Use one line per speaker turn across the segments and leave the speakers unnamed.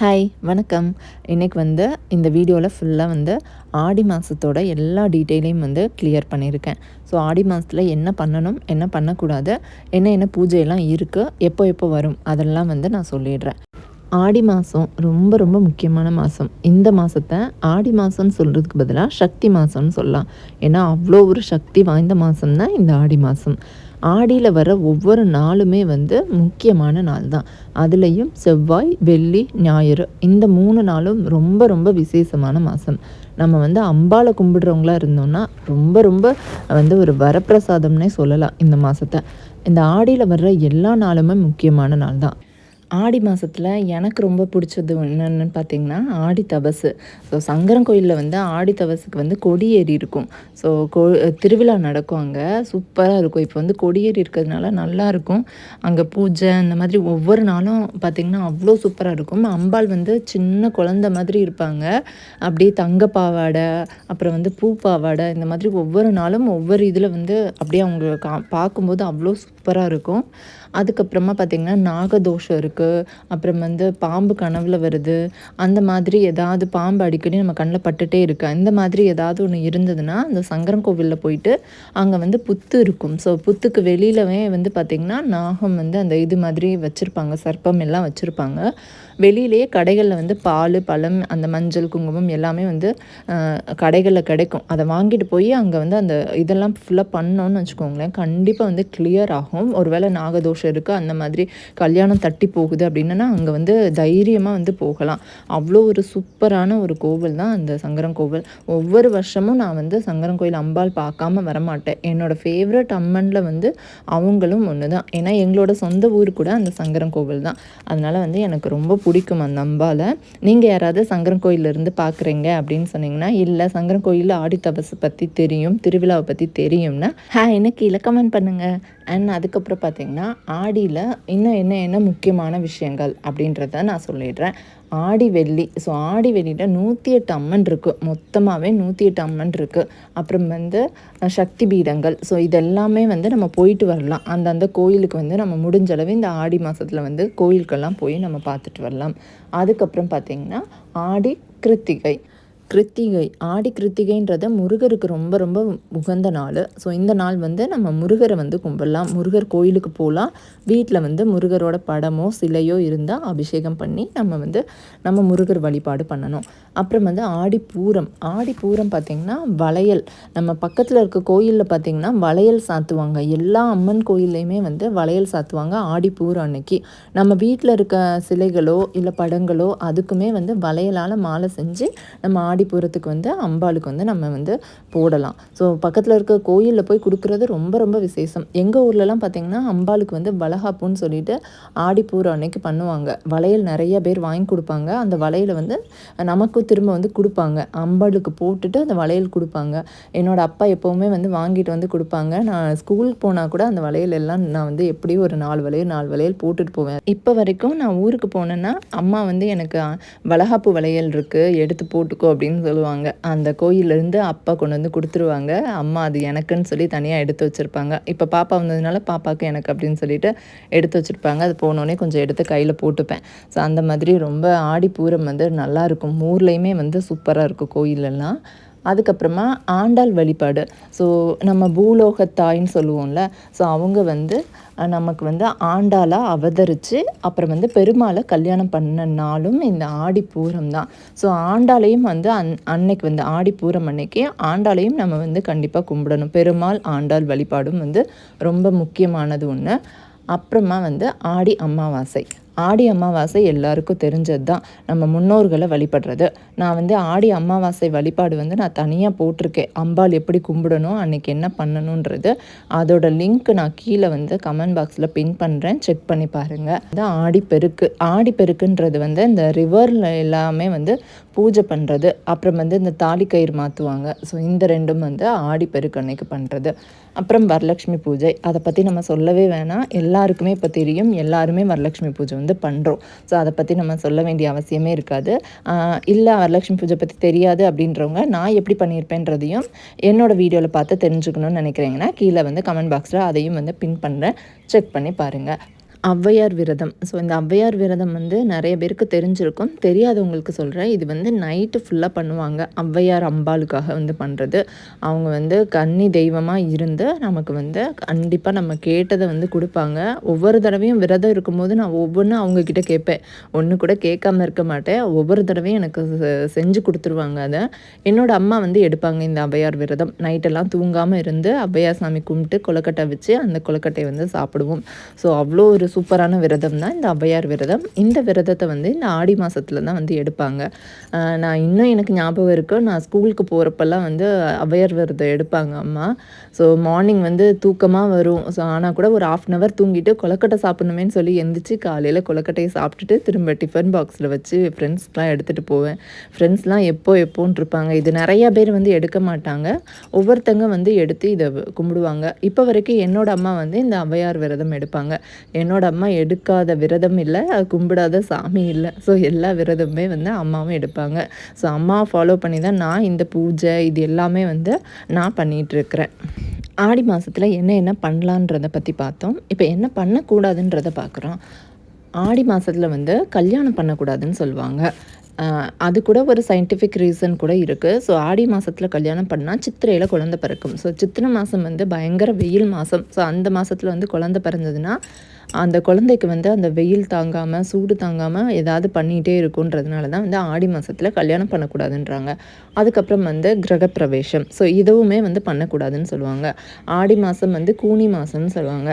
Hi வணக்கம். இன்றைக்கி வந்து இந்த வீடியோவில் ஃபுல்லாக வந்து ஆடி மாதத்தோட எல்லா டீட்டெயிலையும் வந்து கிளியர் பண்ணியிருக்கேன். ஸோ ஆடி மாதத்தில் என்ன பண்ணணும் என்ன பண்ணக்கூடாது என்ன என்ன பூஜையெல்லாம் இருக்குது எப்போ எப்போ வரும் அதெல்லாம் வந்து நான் சொல்லிடுறேன். ஆடி மாதம் ரொம்ப ரொம்ப முக்கியமான மாதம் இந்த மாதத்தை ஆடி மாதம்னு சொல்கிறதுக்கு பதிலாக சக்தி மாதம்னு சொல்லலாம். ஏன்னா அவ்வளோ ஒரு சக்தி வாய்ந்த மாதம் தான் இந்த ஆடி மாதம் ஆடியில் வர ஒவ்வொரு நாளுமே வந்து முக்கியமான நாள் தான். அதுலேயும் செவ்வாய் வெள்ளி ஞாயிறு இந்த மூணு நாளும் ரொம்ப ரொம்ப விசேஷமான மாதம் நம்ம வந்து அம்பாவை கும்பிடுறவங்களா இருந்தோம்னா ரொம்ப ரொம்ப வந்து ஒரு வரப்பிரசாதம்னே சொல்லலாம் இந்த மாதத்தை இந்த ஆடியில் வர்ற எல்லா நாளுமே முக்கியமான நாள் தான். ஆடி மாதத்தில் எனக்கு ரொம்ப பிடிச்சது என்னென்னு பார்த்தீங்கன்னா ஆடி தபசு. ஸோ சங்கரன் கோயிலில் வந்து ஆடி தபசுக்கு வந்து கொடியேறி இருக்கும். ஸோ கொ திருவிழா நடக்கும் அங்கே. சூப்பராக இருக்கும். இப்போ வந்து கொடியேறி இருக்கிறதுனால நல்லாயிருக்கும் அங்கே பூஜை அந்த மாதிரி ஒவ்வொரு நாளும் பார்த்திங்கன்னா அவ்வளோ சூப்பராக இருக்கும். அம்பாள் வந்து சின்ன குழந்த மாதிரி இருப்பாங்க. அப்படியே தங்க பாவாடை அப்புறம் வந்து பூ பாவாடை இந்த மாதிரி ஒவ்வொரு நாளும் ஒவ்வொரு இதில் வந்து அப்படியே அவங்க கா பார்க்கும்போது அவ்வளோ சூப்பராக இருக்கும். அதுக்கப்புறமா பார்த்திங்கன்னா நாகதோஷம் இருக்குது அப்புறம் வந்து பாம்பு கனவில் வருது. அந்த மாதிரி ஏதாவது பாம்பு அடிக்கடி நம்ம கண்ணில் பட்டுட்டே இருக்கு. அந்த மாதிரி ஏதாவது ஒன்று இருந்ததுன்னா அந்த சங்கரன் கோவிலில் போயிட்டு அங்கே வந்து புத்து இருக்கும். ஸோ புத்துக்கு வெளியிலவே வந்து பார்த்திங்கன்னா நாகம் வந்து அந்த இது மாதிரி வச்சுருப்பாங்க. சர்ப்பம் எல்லாம் வச்சுருப்பாங்க. வெளியிலேயே கடைகளில் வந்து பால் பழம் அந்த மஞ்சள் குங்குமம் எல்லாமே வந்து கடைகளில் கிடைக்கும். அதை வாங்கிட்டு போய் அங்கே வந்து அந்த இதெல்லாம் ஃபுல்லாக பண்ணோன்னு வச்சுக்கோங்களேன். கண்டிப்பாக வந்து கிளியர் ஆகும். ஒருவேளை நாகதோஷம் இருக்குது அந்த மாதிரி கல்யாணம் தட்டி போகுது அப்படின்னா அங்கே வந்து தைரியமாக வந்து போகலாம். அவ்வளோ ஒரு சூப்பரான ஒரு கோவில் தான் அந்த சங்கரன் கோவில். ஒவ்வொரு வருஷமும் நான் வந்து சங்கரன் கோயில் அம்பாள் பார்க்காம வரமாட்டேன். என்னோடய ஃபேவரட் அம்மனில் வந்து அவங்களும் ஒன்று தான் ஏன்னா எங்களோட சொந்த ஊர் கூட அந்த சங்கரன் கோவில் தான். அதனால் வந்து எனக்கு ரொம்ப பிடிக்கும்? அந்த நீங்கள் யாராவது சங்கரன் கோயிலிருந்து பார்க்குறீங்க அப்படின்னு சொன்னீங்கன்னா இல்லை சங்கரன் கோயிலில் ஆடி தபஸை பற்றி தெரியும் திருவிழாவை பற்றி தெரியும்னா ஹே எனக்கு இல்லை கமெண்ட் பண்ணுங்கள் அண்ட் அதுக்கப்புறம் பார்த்தீங்கன்னா ஆடியில் இன்னும் என்ன என்ன முக்கியமான விஷயங்கள் அப்படின்றத நான் சொல்லிடுறேன். ஆடி வெள்ளி. ஸோ ஆடி வெள்ளியில் நூற்றி எட்டு அம்மன் இருக்குது மொத்தமாகவே நூற்றி எட்டு அம்மன் இருக்குது அப்புறம் வந்து சக்தி பீடங்கள். ஸோ இதெல்லாமே வந்து நம்ம போயிட்டு வரலாம். அந்தந்த கோயிலுக்கு வந்து நம்ம முடிஞ்சளவு இந்த ஆடி மாதத்தில் வந்து கோயிலுக்கெல்லாம் போய் நம்ம பார்த்துட்டு வரலாம். அதுக்கப்புறம் பார்த்திங்கன்னா ஆடி கிருத்திகை. கிருத்திகை ஆடி கிருத்திகைன்றது முருகருக்கு ரொம்ப ரொம்ப உகந்த நாள். ஸோ இந்த நாள் வந்து நம்ம முருகரை வந்து கும்பிடலாம். முருகர் கோயிலுக்கு போகலாம். வீட்டில் வந்து முருகரோட படமோ சிலையோ இருந்தால் அபிஷேகம் பண்ணி நம்ம வந்து நம்ம முருகர் வழிபாடு பண்ணணும். அப்புறம் வந்து ஆடி பூரம் ஆடி பூரம் பார்த்திங்கன்னா வளையல். நம்ம பக்கத்தில் இருக்க கோயிலில் பார்த்திங்கன்னா வளையல் சாத்துவாங்க. எல்லா அம்மன் கோயில்லையுமே வந்து வளையல் சாத்துவாங்க ஆடி பூரம் அன்னைக்கு. நம்ம வீட்டில் இருக்க சிலைகளோ இல்லை படங்களோ அதுக்குமே வந்து வளையலால் மாலை செஞ்சு நம்ம ஆடி ஆடிப்பூரத்துக்கு வந்து அம்பாளுக்கு வந்து நம்ம வந்து போடலாம். ஸோ பக்கத்தில் இருக்க கோயிலில் போய் கொடுக்குறது ரொம்ப ரொம்ப விசேஷம். எங்கள் ஊர்லலாம் பார்த்திங்கன்னா அம்பாளுக்கு வந்து வளகாப்புன்னு சொல்லிட்டு ஆடிப்பூரம் அன்னைக்கு பண்ணுவாங்க. வளையல் நிறைய பேர் வாங்கி கொடுப்பாங்க. அந்த வளையலை வந்து நமக்கும் திரும்ப வந்து கொடுப்பாங்க. அம்பாளுக்கு போட்டுட்டு அந்த வளையல் கொடுப்பாங்க. என்னோடய அப்பா எப்போவுமே வந்து வாங்கிட்டு வந்து கொடுப்பாங்க. நான் ஸ்கூலுக்கு போனால் கூட அந்த வளையல் எல்லாம் நான் வந்து எப்படியும் ஒரு நாலு வளையல் நாலு வளையல் போட்டுட்டு போவேன். இப்போ வரைக்கும் நான் ஊருக்கு போனேன்னா அம்மா வந்து எனக்கு வளகாப்பு வளையல் இருக்குது எடுத்து போட்டுக்கோ அப்படின்னு அப்படின்னு சொல்லுவாங்க. அந்த கோயிலேருந்து அப்பா கொண்டு வந்து கொடுத்துருவாங்க. அம்மா அது எனக்குன்னு சொல்லி தனியாக எடுத்து வச்சுருப்பாங்க. இப்போ பாப்பா வந்ததுனால பாப்பாவுக்கு எனக்கு அப்படின்னு சொல்லிட்டு எடுத்து வச்சுருப்பாங்க. அது போனோடனே கொஞ்சம் எடுத்து கையில் போட்டுப்பேன். ஸோ அந்த மாதிரி ரொம்ப ஆடி பூரம் வந்து நல்லாயிருக்கும் ஊர்லேயுமே வந்து சூப்பராக இருக்கும் கோயிலெல்லாம். அதுக்கப்புறமா ஆண்டாள் வழிபாடு. ஸோ நம்ம பூலோகத்தாயின்னு சொல்லுவோம்ல ஸோ அவங்க வந்து நமக்கு வந்து ஆண்டாளாக அவதரித்து அப்புறம் வந்து பெருமாளை கல்யாணம் பண்ண நாளும் இந்த ஆடி பூரம் தான். ஸோ ஆண்டாளையும் வந்து அன் அன்னைக்கு வந்து ஆடி பூரம் அன்னைக்கு ஆண்டாளையும் நம்ம வந்து கண்டிப்பாக கும்பிடணும். பெருமாள் ஆண்டாள் வழிபாடும் வந்து ரொம்ப முக்கியமானது ஒன்று அப்புறமா வந்து ஆடி அமாவாசை. ஆடி அமாவாசை எல்லாருக்கும் தெரிஞ்சது தான் நம்ம முன்னோர்களை வழிபடுறது. நான் வந்து ஆடி அமாவாசை வழிபாடு வந்து நான் தனியாக போட்டிருக்கேன். அம்பாள் எப்படி கும்பிடணும் அன்றைக்கி என்ன பண்ணணுன்றது அதோட லிங்க் நான் கீழே வந்து கமெண்ட் பாக்ஸில் பின் பண்ணுறேன் செக் பண்ணி பாருங்கள் அது ஆடி பெருக்கு ஆடி பெருக்குன்றது வந்து இந்த ரிவரில் எல்லாமே வந்து பூஜை பண்ணுறது அப்புறம் வந்து இந்த தாலி கயிறு மாற்றுவாங்க ஸோ இந்த ரெண்டும் வந்து ஆடி பெருக்கன்னைக்கு பண்ணுறது அப்புறம் வரலட்சுமி பூஜை. அதை பற்றி நம்ம சொல்லவே வேணாம். எல்லாருக்குமே இப்போ தெரியும். எல்லாருமே வரலட்சுமி பூஜை வந்து பண்ணுறோம் ஸோ அதை பற்றி நம்ம சொல்ல வேண்டிய அவசியமே இருக்காது. இல்லை வரலட்சுமி பூஜை பற்றி தெரியாது அப்படின்றவங்க நான் எப்படி பண்ணியிருப்பேன்றதையும் என்னோடய வீடியோவில் பார்த்து தெரிஞ்சுக்கணும்னு நினைக்கிறீங்கன்னா கீழே வந்து கமெண்ட் பாக்ஸில் அதையும் வந்து பின் பண்ணுறேன் செக் பண்ணி பாருங்கள் ஔவையார் விரதம். ஸோ இந்த ஔவையார் விரதம் வந்து நிறைய பேருக்கு தெரிஞ்சிருக்கும். தெரியாதவங்களுக்கு சொல்கிறேன் இது வந்து நைட்டு ஃபுல்லாக பண்ணுவாங்க. ஔவையார் அம்பாளுக்காக வந்து பண்ணுறது அவங்க வந்து கன்னி தெய்வமாக இருந்து நமக்கு வந்து கண்டிப்பாக நம்ம கேட்டதை வந்து கொடுப்பாங்க. ஒவ்வொரு தடவையும் விரதம் இருக்கும்போது நான் ஒவ்வொன்றும் அவங்கக்கிட்ட கேட்பேன். ஒன்று கூட கேட்காம இருக்க மாட்டேன். ஒவ்வொரு தடவையும் எனக்கு செஞ்சு கொடுத்துருவாங்க அதை. என்னோடய அம்மா வந்து எடுப்பாங்க இந்த ஔவையார் விரதம். நைட்டெல்லாம் தூங்காமல் இருந்து ஔவையார் சாமி கும்பிட்டு கொலக்கட்டை வச்சு அந்த கொலக்கட்டையை வந்து சாப்பிடுவோம். ஸோ அவ்வளோ ஒரு சூப்பரான விரதம் தான் இந்த ஔவையார் விரதம். இந்த விரதத்தை வந்து இந்த ஆடி மாதத்தில் தான் வந்து எடுப்பாங்க. நான் இன்னும் எனக்கு ஞாபகம் இருக்குது நான் ஸ்கூலுக்கு போகிறப்பெல்லாம் வந்து ஔவையார் விரதம் எடுப்பாங்க அம்மா. ஸோ மார்னிங் வந்து தூக்கமாக வரும். ஸோ ஆனால் கூட ஒரு ஆஃப் அன் ஹவர் தூங்கிட்டு கொலக்கட்டை சாப்பிட்ணுமேனு சொல்லி எந்திரிச்சு காலையில் கொலக்கட்டையை சாப்பிட்டுட்டு திரும்ப டிஃபன் பாக்ஸில் வச்சு ஃப்ரெண்ட்ஸ்க்கெலாம் எடுத்துகிட்டு போவேன். ஃப்ரெண்ட்ஸ்லாம் எப்போ எப்போன்னு இருப்பாங்க இது நிறையா பேர் வந்து எடுக்க மாட்டாங்க. ஒவ்வொருத்தங்க வந்து எடுத்து இதை கும்பிடுவாங்க. இப்போ வரைக்கும் என்னோடய அம்மா வந்து இந்த ஔவையார் விரதம் எடுப்பாங்க. என்னோட என்னோடய அம்மா எடுக்காத விரதம் இல்லை கும்பிடாத சாமி இல்லை. ஸோ எல்லா விரதமுமே வந்து அம்மாவும் எடுப்பாங்க. ஸோ அம்மாவை ஃபாலோ பண்ணி தான் நான் இந்த பூஜை இது எல்லாமே வந்து நான் பண்ணிகிட்ருக்கிறேன் ஆடி மாதத்தில் என்ன என்ன பண்ணலான்றதை பற்றி பார்த்தோம். இப்போ என்ன பண்ணக்கூடாதுன்றதை பார்க்குறோம் ஆடி மாதத்தில் வந்து கல்யாணம் பண்ணக்கூடாதுன்னு சொல்லுவாங்க. அது கூட ஒரு சயின்டிஃபிக் ரீசன் கூட இருக்குது ஸோ ஆடி மாதத்தில் கல்யாணம் பண்ணால் சித்திரையில் குழந்த பிறக்கும். ஸோ சித்திரை மாதம் வந்து பயங்கர வெயில் மாதம் ஸோ அந்த மாதத்தில் வந்து குழந்த பிறந்ததுன்னா அந்த குழந்தைக்கு வந்து அந்த வெயில் தாங்காமல் சூடு தாங்காமல் ஏதாவது பண்ணிகிட்டே இருக்குன்றதுனால தான் வந்து ஆடி மாதத்தில் கல்யாணம் பண்ணக்கூடாதுன்றாங்க. அதுக்கப்புறம் வந்து கிரகப்பிரவேசம். ஸோ இதுவுமே வந்து பண்ணக்கூடாதுன்னு சொல்லுவாங்க. ஆடி மாதம் வந்து கூனி மாதம்னு சொல்லுவாங்க.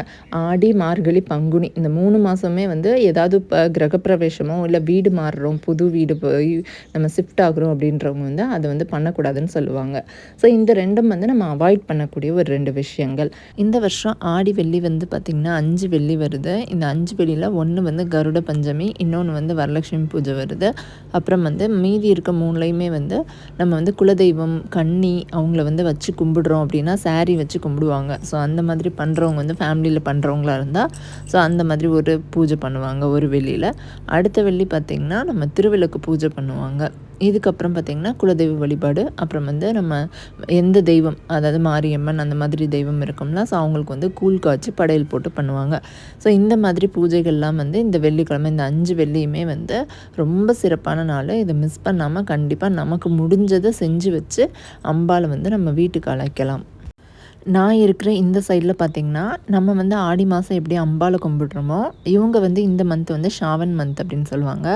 ஆடி மார்கழி பங்குனி இந்த மூணு மாதமே வந்து ஏதாவது இப்போ கிரகப்பிரவேசமோ இல்லை வீடு மாறுறோம் புது வீடு போய் நம்ம ஷிஃப்ட் ஆகுறோம் அப்படின்றவங்க வந்து அதை வந்து பண்ணக்கூடாதுன்னு சொல்லுவாங்க. ஸோ இந்த ரெண்டும் வந்து நம்ம அவாய்ட் பண்ணக்கூடிய ஒரு ரெண்டு விஷயங்கள். இந்த வருஷம் ஆடி வெள்ளி வந்து பார்த்திங்கன்னா அஞ்சு வெள்ளி வருது. வருது. இந்த அஞ்சு வெளியில் ஒன்று வந்து கருட பஞ்சமி இன்னொன்று வந்து வரலட்சுமி பூஜை வருது. அப்புறம் வந்து மீதி இருக்க மூணுலையுமே வந்து நம்ம வந்து குலதெய்வம் கன்னி அவங்கள வந்து வச்சு கும்பிடுறோம் அப்படின்னா சாரீ வச்சு கும்பிடுவாங்க. ஸோ அந்த மாதிரி பண்ணுறவங்க வந்து ஃபேமிலியில் பண்ணுறவங்களா இருந்தால் ஸோ அந்த மாதிரி ஒரு பூஜை பண்ணுவாங்க ஒரு வெள்ளியில். அடுத்த வெள்ளி பார்த்திங்கன்னா நம்ம திருவிளக்கு பூஜை பண்ணுவாங்க. இதுக்கப்புறம் பார்த்திங்கன்னா குலதெய்வ வழிபாடு அப்புறம் வந்து நம்ம எந்த தெய்வம் அதாவது மாரியம்மன் அந்த மாதிரி தெய்வம் இருக்கும்ல ஸோ அவங்களுக்கு வந்து கூழ் காய்ச்சி படையல் போட்டு பண்ணுவாங்க. ஸோ இந்த மாதிரி பூஜைகள்லாம் வந்து இந்த வெள்ளிக்கிழமை இந்த அஞ்சு வெள்ளியுமே வந்து ரொம்ப சிறப்பான நாள். இதை மிஸ் பண்ணாமல் கண்டிப்பாக நமக்கு முடிஞ்சதை செஞ்சு வச்சு அம்பாவை வந்து நம்ம வீட்டுக்கு அழைக்கலாம். நான் இருக்கிற இந்த சைடில் பார்த்திங்கன்னா நம்ம வந்து ஆடி மாதம் எப்படி அம்பாவை கும்பிடுறோமோ இவங்க வந்து இந்த மந்த் வந்து ஷாவன் மந்த் அப்படின்னு சொல்லுவாங்க.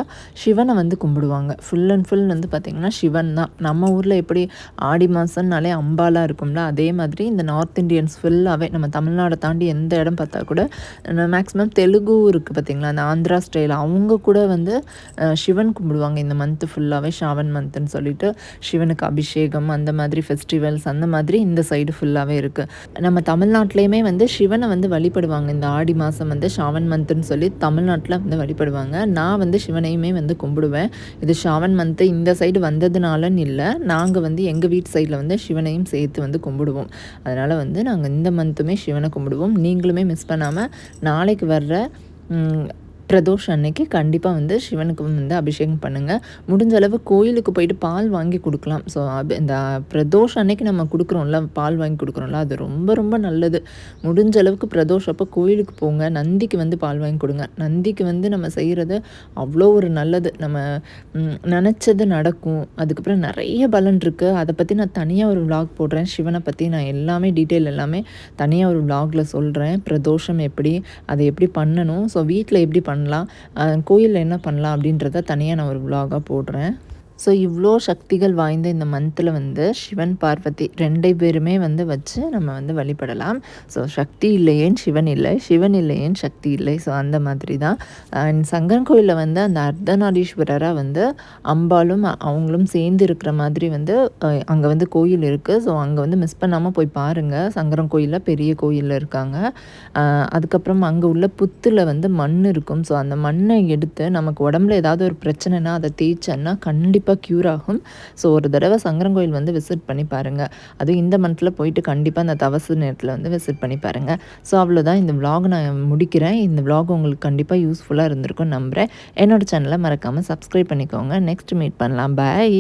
சிவனை வந்து கும்பிடுவாங்க. ஃபுல் அண்ட் ஃபுல் வந்து பார்த்திங்கன்னா சிவன் தான். நம்ம ஊரில் எப்படி ஆடி மாதம்னாலே அம்பாலாக இருக்கும்ல அதே மாதிரி இந்த நார்த் இண்டியன்ஸ் ஃபுல்லாகவே நம்ம தமிழ்நாடை தாண்டி எந்த இடம் பார்த்தா கூட மேக்ஸிமம் தெலுங்கு இருக்குது பார்த்திங்களா அந்த ஆந்திரா ஸ்டைல் அவங்க கூட வந்து சிவன் கும்பிடுவாங்க இந்த மந்த்து ஃபுல்லாகவே ஷாவன் மந்த்துன்னு சொல்லிட்டு சிவனுக்கு அபிஷேகம் அந்த மாதிரி ஃபெஸ்டிவல்ஸ் அந்த மாதிரி இந்த சைடு ஃபுல்லாகவே இருக்குது இருக்குது நம்ம தமிழ்நாட்டிலையுமே வந்து சிவனை வந்து வழிபடுவாங்க. இந்த ஆடி மாதம் வந்து ஷாவன் மந்த்னு சொல்லி தமிழ்நாட்டில் வந்து வழிபடுவாங்க. நான் வந்து சிவனையுமே வந்து கும்பிடுவேன். இது ஷாவன் மந்த்து இந்த சைடு வந்ததுனாலன்னு இல்லை. நாங்கள் வந்து எங்கள் வீட்டு சைடில் வந்து சிவனையும் சேர்த்து வந்து கும்பிடுவோம். அதனால் வந்து நாங்கள் இந்த மந்த்துமே சிவனை கும்பிடுவோம். நீங்களுமே மிஸ் பண்ணாமல் நாளைக்கு வர்ற பிரதோஷம் அன்னைக்கு கண்டிப்பாக வந்து சிவனுக்கு வந்து அபிஷேகம் பண்ணுங்கள் முடிஞ்ச அளவு கோயிலுக்கு போயிட்டு பால் வாங்கி கொடுக்கலாம். ஸோ இந்த பிரதோஷம் அன்னைக்கு நம்ம கொடுக்குறோம்ல பால் வாங்கி கொடுக்குறோம்ல அது ரொம்ப ரொம்ப நல்லது. முடிஞ்ச அளவுக்கு பிரதோஷம் அப்போ கோயிலுக்கு போங்க. நந்திக்கு வந்து பால் வாங்கி கொடுங்க. நந்திக்கு வந்து நம்ம செய்கிறது அவ்வளோ ஒரு நல்லது. நம்ம நினச்சது நடக்கும். அதுக்கப்புறம் நிறைய பலன் இருக்குது அதை பற்றி நான் தனியாக ஒரு விலாக் போடுறேன். சிவனை பற்றி நான் எல்லாமே டீட்டெயில் எல்லாமே தனியாக ஒரு விலாகில் சொல்கிறேன் பிரதோஷம் எப்படி அதை எப்படி பண்ணணும். ஸோ வீட்டில் எப்படி பண்ண பண்ணலாம். கோயிலில் என்ன பண்ணலாம் அப்படின்றத தனியாக நான் ஒரு விலாகாக போடுறேன். ஸோ இவ்வளோ சக்திகள் வாய்ந்த இந்த மந்தில் வந்து சிவன் பார்வதி ரெண்டு பேருமே வந்து வச்சு நம்ம வந்து வழிபடலாம். ஸோ சக்தி இல்லையேன் சிவன் இல்லை. சிவன் இல்லையேன் சக்தி இல்லை. ஸோ அந்த மாதிரி தான். அண்ட் சங்கரன் கோயிலில் வந்து அந்த அர்த்தநாரீஸ்வரராக வந்து அம்பாலும் அவங்களும் சேர்ந்து இருக்கிற மாதிரி வந்து அங்கே வந்து கோயில் இருக்குது ஸோ அங்கே வந்து மிஸ் பண்ணாமல் போய் பாருங்கள் சங்கரன் கோயிலில் பெரிய கோயிலில் இருக்காங்க. அதுக்கப்புறம் அங்கே உள்ள புத்தில் வந்து மண் இருக்கும். ஸோ அந்த மண்ணை எடுத்து நமக்கு உடம்புல ஏதாவது ஒரு பிரச்சனைனா அதை தேய்ச்சோன்னா கண்டிப்பாக கண்டிப்பாக க்யூர் ஆகும். ஸோ ஒரு தடவை சங்கரங்கோயில் வந்து விசிட் பண்ணி பாருங்கள் அதுவும் இந்த மந்தில் போயிட்டு கண்டிப்பாக அந்த தவசு நேரத்தில் வந்து விசிட் பண்ணி பாருங்கள் ஸோ அவ்வளோதான் இந்த விலாக் நான் முடிக்கிறேன். இந்த விலாக் உங்களுக்கு கண்டிப்பாக யூஸ்ஃபுல்லாக இருந்திருக்கும் நம்புகிறேன் என்னோடய சேனலை மறக்காமல் சப்ஸ்கிரைப் பண்ணிக்கோங்க. நெக்ஸ்ட் மீட் பண்ணலாம். பாய்